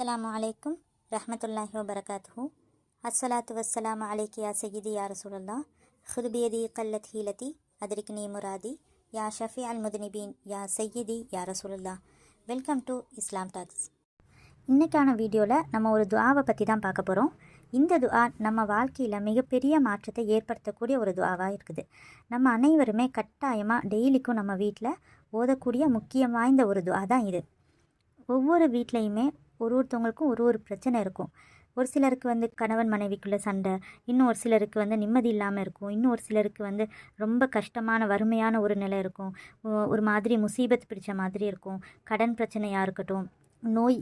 அஸ்ஸலாமு அலைக்கும் ரஹமத்துல்லாஹி வபரகாத்துஹு. அஸ்ஸலாத்து வஸ்ஸலாம் அலைக்கு யா சையீதி யா ரசூலல்லா ஹுதுபியதி கல்லத் ஹீலதி அதிரிக்னி முராதி. யா ஷஃபி அல் முதுனிபீன் யா சையீதி யா ரசூலுல்லா வெல்கம் டு இஸ்லாம் டாக்ஸ். இன்றைக்கான வீடியோவில் நம்ம ஒரு துவாவை பற்றி தான் பார்க்க போகிறோம் இந்த துஆ நம்ம வாழ்க்கையில் மிகப்பெரிய மாற்றத்தை ஏற்படுத்தக்கூடிய ஒரு துவாவாக இருக்குது. நம்ம அனைவருமே கட்டாயமாக டெய்லிக்கும் நம்ம வீட்டில் ஓதக்கூடிய முக்கியம் வாய்ந்த ஒரு துவா தான் இது. ஒவ்வொரு வீட்லேயுமே ஒரு ஒருத்தவங்களுக்கும் ஒரு ஒரு பிரச்சனை இருக்கும். ஒரு சிலருக்கு வந்து கணவன் மனைவிக்குள்ளே சண்டை இன்னும் ஒரு சிலருக்கு வந்து நிம்மதி இல்லாமல் இருக்கும். இன்னும் ஒரு சிலருக்கு வந்து ரொம்ப கஷ்டமான வறுமையான ஒரு நிலை இருக்கும். ஒரு மாதிரி முசீபத் பிடிச்ச மாதிரி இருக்கும். கடன் பிரச்சனையாக இருக்கட்டும் நோய்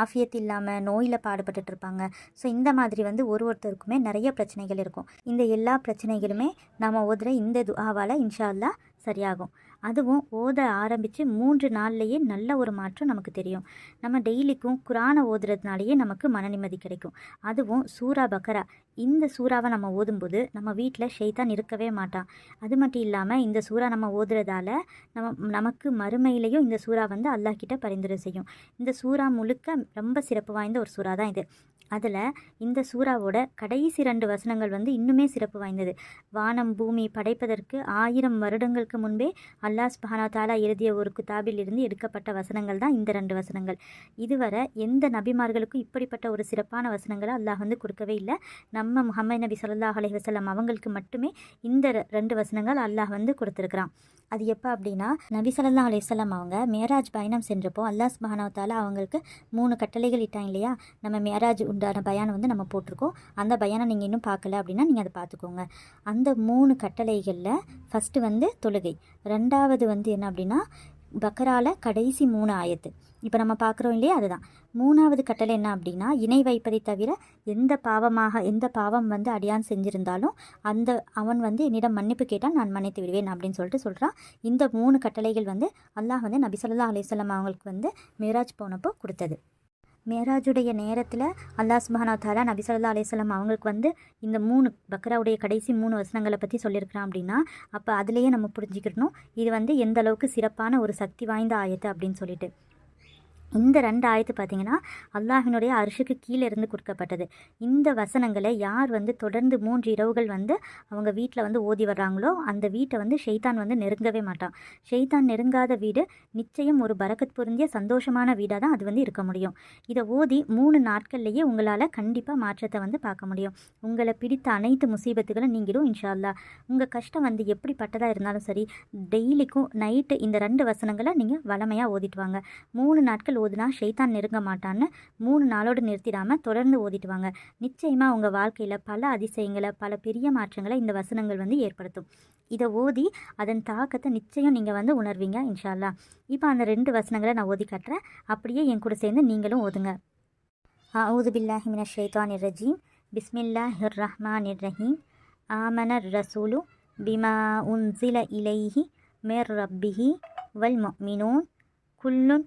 ஆஃபியத் இல்லாமல் நோயில் பாடுபட்டுட்டு இருப்பாங்க. ஸோ இந்த மாதிரி வந்து ஒரு ஒருத்தருக்குமே நிறைய பிரச்சனைகள் இருக்கும். இந்த எல்லா பிரச்சனைகளுமே நம்ம ஓதுற இந்த துஆவால் இன்ஷா அல்லா சரியாகும். அதுவும் ஓத ஆரம்பித்து மூன்று நாள்லேயே நல்ல ஒரு மாற்றம் நமக்கு தெரியும். நம்ம டெய்லிக்கும் குரானை ஓதுறதுனாலேயே நமக்கு மன நிம்மதி கிடைக்கும். அதுவும் சூரா பக்கரா. இந்த சூறாவை நம்ம ஓதும்போது நம்ம வீட்டில் ஷெய்தான் இருக்கவே மாட்டான். அது மட்டும் இல்லாமல் இந்த சூறா நம்ம ஓதுறதால நம்ம நமக்கு மறுமையிலையும் இந்த சூறா வந்து அல்லாஹ்கிட்ட பரிந்துரை செய்யும். இந்த சூறா முழுக்க ரொம்ப சிறப்பு வாய்ந்த ஒரு சூறா தான் இது. அதில் இந்த சூறாவோட கடைசி ரெண்டு வசனங்கள் வந்து இன்னுமே சிறப்பு வாய்ந்தது. வானம் பூமி படைப்பதற்கு ஆயிரம் வருடங்களுக்கு முன்பே அல்லாஹ் சுப்ஹானா தாலா எழுதிய ஒரு கிதாபில் இருந்து எடுக்கப்பட்ட வசனங்கள் தான் இந்த ரெண்டு வசனங்கள். இதுவரை எந்த நபிமார்களுக்கும் இப்படிப்பட்ட ஒரு சிறப்பான வசனங்களை அல்லாஹ் வந்து கொடுக்கவே இல்லை. நம்ம முகமது நபி ஸல்லல்லாஹு அலைஹி வஸல்லம் அவங்களுக்கு மட்டுமே இந்த ரெண்டு வசனங்கள் அல்லாஹ் வந்து கொடுத்துருக்குறான். அது எப்போ அப்படின்னா நபி சொல்லா அலைஹி அவங்க மேராஜ் பயணம் சென்றப்போ அல்லாஹ் சுப்ஹானா தாலா அவங்களுக்கு மூணு கட்டளைகள் இட்டாங்க இல்லையா? நம்ம மேராஜ் உண்டான பயானம் வந்து நம்ம போட்டிருக்கோம். அந்த பயானம் நீங்கள் இன்னும் பார்க்கல அப்படின்னா நீங்கள் அதை பார்த்துக்கோங்க. அந்த மூணு கட்டளைகளில் ஃபஸ்ட்டு வந்து தொழுகை ரெண்டாவது ரெண்டாவது வந்து என்ன அப்படின்னா பக்கரால கடைசி மூணு ஆயத்து. இப்போ நம்ம பார்க்குறோம் இல்லையா அதுதான். மூணாவது கட்டளை என்ன அப்படின்னா இணை வைப்பதை தவிர எந்த பாவமாக எந்த பாவம் வந்து அடியான் செஞ்சுருந்தாலும் அந்த அவன் வந்து என்னிடம் மன்னிப்பு கேட்டால் நான் மன்னித்து விடுவேன் அப்படின்னு சொல்லிட்டு சொல்கிறான் இந்த மூணு கட்டளைகள் வந்து அல்லாஹ் வந்து நபிசல்லா அலிசல்லாம் அவங்களுக்கு வந்து மேராஜ் போனப்போ கொடுத்தது. மேராஜுடைய நேரத்தில் அல்லாஹ் சுபானா தாலா நபி சொல்லா அலைஹி அவங்களுக்கு வந்து இந்த மூணு பக்ராவுடைய கடைசி மூணு வசனங்களை பற்றி சொல்லியிருக்கிறான் அப்படின்னா அப்போ அதுலேயே நம்ம புரிஞ்சுக்கிடணும். இது வந்து எந்த அளவுக்கு சிறப்பான ஒரு சக்தி வாய்ந்த ஆயத்து அப்படின்னு சொல்லிட்டு. இந்த ரெண்டு ஆயத்து பார்த்தீங்கன்னா அல்லாஹினுடைய அரிசுக்கு கீழே இருந்து கொடுக்கப்பட்டது. இந்த வசனங்களை யார் வந்து தொடர்ந்து மூன்று இரவுகள் வந்து அவங்க வீட்டில் வந்து ஓதி வர்றாங்களோ அந்த வீட்டை வந்து ஷெய்தான் வந்து நெருங்கவே மாட்டான். ஷெய்தான் நெருங்காத வீடு நிச்சயம் ஒரு பரக்கத் பொருந்திய சந்தோஷமான வீடாக தான் அது வந்து இருக்க முடியும். இதை ஓதி மூணு நாட்கள்லேயே உங்களால் கண்டிப்பாக மாற்றத்தை வந்து பார்க்க முடியும். உங்களை பிடித்த அனைத்து முசீபத்துகளும் நீங்களும் இன்ஷா அல்லா உங்கள் கஷ்டம் வந்து எப்படிப்பட்டதாக இருந்தாலும் சரி டெய்லிக்கும் நைட்டு இந்த ரெண்டு வசனங்களை நீங்கள் வளமையாக ஓதிட்டு வாங்க. மூணு நாட்கள் ஓதுனா ஷைத்தான் நெருங்க மாட்டான்னு மூணு நாளோடு நிறுத்திடாமல் தொடர்ந்து ஓதிட்டு வாங்க. நிச்சயமாக உங்கள் வாழ்க்கையில் பல அதிசயங்களை பல பெரிய மாற்றங்களை இந்த வசனங்கள் வந்து ஏற்படுத்தும். இதை ஓதி அதன் தாக்கத்தை நிச்சயம் நீங்கள் வந்து உணர்வீங்க இன்ஷால்லா இப்போ அந்த ரெண்டு வசனங்களை நான் ஓதி காட்டுறேன். அப்படியே என் கூட சேர்ந்து நீங்களும் ஓதுங்க. அவுது பில்லாஹி மின ஷைத்தான் பிஸ்மில்லா ஹிர் ரஹ்மான் ரஹீம். ஆமனர் ரசூலு பிமா உன்சில இலைஹி மேர் ரப்பிஹி வல் மினோன் குல்லுன்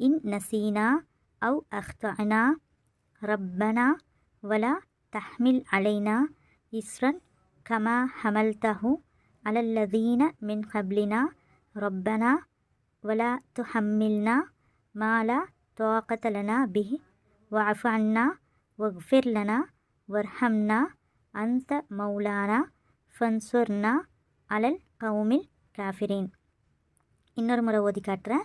إن نسينا أو أخطأنا ربنا ولا تحمل علينا إسرا كما حملته على الذين من قبلنا ربنا ولا تحملنا ما لا طاقة لنا به واعف عنا واغفر لنا وارحمنا أنت مولانا فانصرنا على القوم الكافرين இன்னொரு முறை ஓதி காட்டுறேன்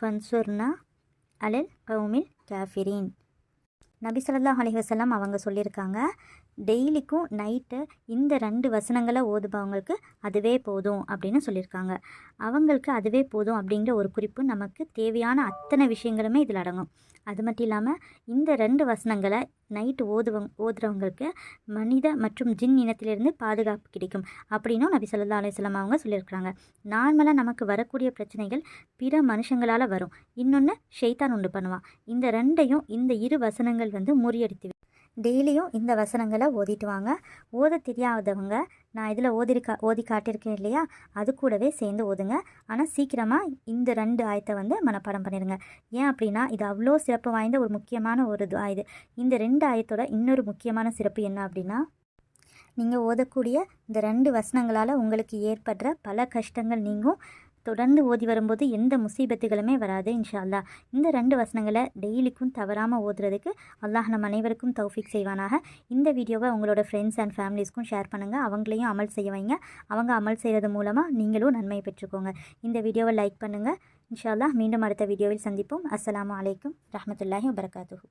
ஃபன்சுர்னா அலில் கவுமில் கேஃபிரீன். நபி சொல்லா அலைஹி அவங்க சொல்லியிருக்காங்க டெய்லிக்கும் நைட்டு இந்த ரெண்டு வசனங்களை ஓதுபவங்களுக்கு அதுவே போதும் அப்படின்னு சொல்லியிருக்காங்க. அவங்களுக்கு அதுவே போதும் அப்படிங்கிற ஒரு குறிப்பு நமக்கு தேவையான அத்தனை விஷயங்களுமே இதில் அடங்கும். அது மட்டும் இல்லாமல் இந்த ரெண்டு வசனங்களை நைட்டு ஓதுவங் ஓதுறவங்களுக்கு மனித மற்றும் ஜின் இனத்திலிருந்து பாதுகாப்பு கிடைக்கும் அப்படின்னும் நபி சொல்லா அலைஹி அவங்க சொல்லியிருக்கிறாங்க. நார்மலாக நமக்கு வரக்கூடிய பிரச்சனைகள் பிற மனுஷங்களால் வரும். இன்னொன்று ஷெய்தான் உண்டு பண்ணுவான். இந்த ரெண்டையும் இந்த இரு வசனங்கள் வந்து முறியடித்து டெய்லியும் இந்த வசனங்களை ஓதிட்டு வாங்க. ஓத தெரியாதவங்க நான் இதில் ஓதிருக்கா ஓதி காட்டியிருக்கேன் இல்லையா? அது கூடவே சேர்ந்து ஓதுங்க. ஆனால் சீக்கிரமாக இந்த ரெண்டு ஆயத்தை வந்து மனப்பாடம் பண்ணிடுங்க ஏன் அப்படின்னா இது அவ்வளோ சிறப்பு வாய்ந்த ஒரு முக்கியமான ஒரு இது இது இந்த ரெண்டு ஆயத்தோட இன்னொரு முக்கியமான சிறப்பு என்ன அப்படின்னா நீங்கள் ஓதக்கூடிய இந்த ரெண்டு வசனங்களால் உங்களுக்கு ஏற்படுற பல கஷ்டங்கள் நீங்கும். தொடர்ந்து ஓதி வரும்போது எந்த முசீபத்துகளுமே வராது இன்ஷா அல்லாஹ் இந்த ரெண்டு வசனங்களை டெய்லிக்கும் தவறாமல் ஓதுறதுக்கு அல்லாஹ் நம் அனைவருக்கும் தௌஃபிக் செய்வானாக. இந்த வீடியோவை உங்களோட ஃப்ரெண்ட்ஸ் அண்ட் ஃபேமிலிஸ்க்கும் ஷேர் பண்ணுங்கள் அவங்களையும் அமல் செய்ய வைங்க. அவங்க அமல் செய்கிறது மூலமாக நீங்களும் நன்மையை பெற்றுக்கோங்க. இந்த வீடியோவை லைக் பண்ணுங்கள் இன்ஷா மீண்டும் அடுத்த வீடியோவில் சந்திப்போம். அஸ்லாம் அலைக்கும். ரஹமத்துல்லாஹி வபரகாத்துஹு.